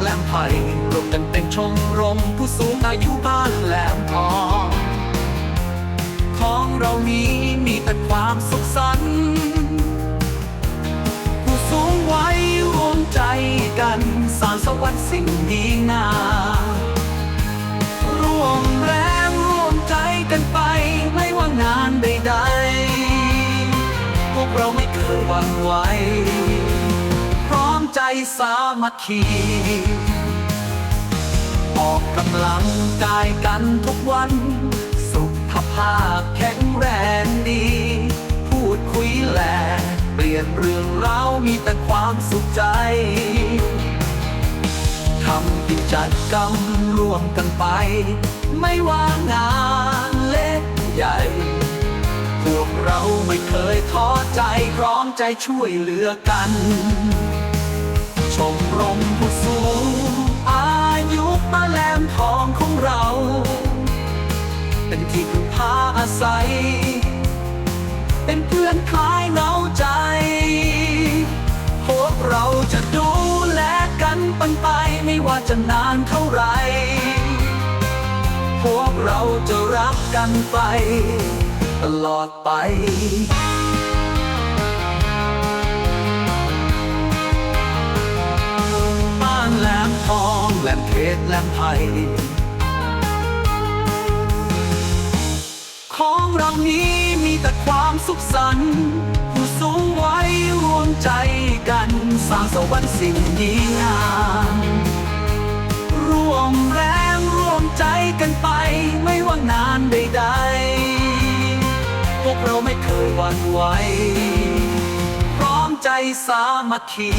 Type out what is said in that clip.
แหลมไผ่รวมกันเป็นชมรมผู้สูงอายุบ้านแหลมทองของเรานี้มีแต่ความสุขสันต์ผู้สูงวัยรวมใจกันสร้างสวรรค์สิ่งดีงามร่วมแรงร่วมใจกันไปไม่ว่างานใดๆ พวกเราไม่เคยหวั่นไหว ใจสามัคคีออกกำลังกายกันทุกวัน สุขภาพแข็งแรงดี พูดคุยแลเปลี่ยนเรื่องราวมีแต่ความสุขใจทำกิจกรรมร่วมกันไป ไม่ว่างานเล็กใหญ่ พวกเราไม่เคยท้อใจพร้อมใจช่วยเหลือกัน รมผู้สูง อายุมาแลมทองของเรา เป็นที่พึ่งพาอาศัย เป็นเพื่อนคลายเหงาใจ พวกเราจะดูแลกันปันไปไม่ว่าจะนานเท่าไหรพวกเราจะรักกันไป ตลอดไป แหลมเพชรแหลมไผ่ของเรานี้มีแต่ความสุขสันต์ผู้สูงไวัยรวมใจกันสร้างสวรรค์สิ่งดีงามร่วมแรงร่วมใจกันไปไม่ว่างานใดๆพวกเราไม่เคยหวั่นไหวพร้อมใจสามัคคี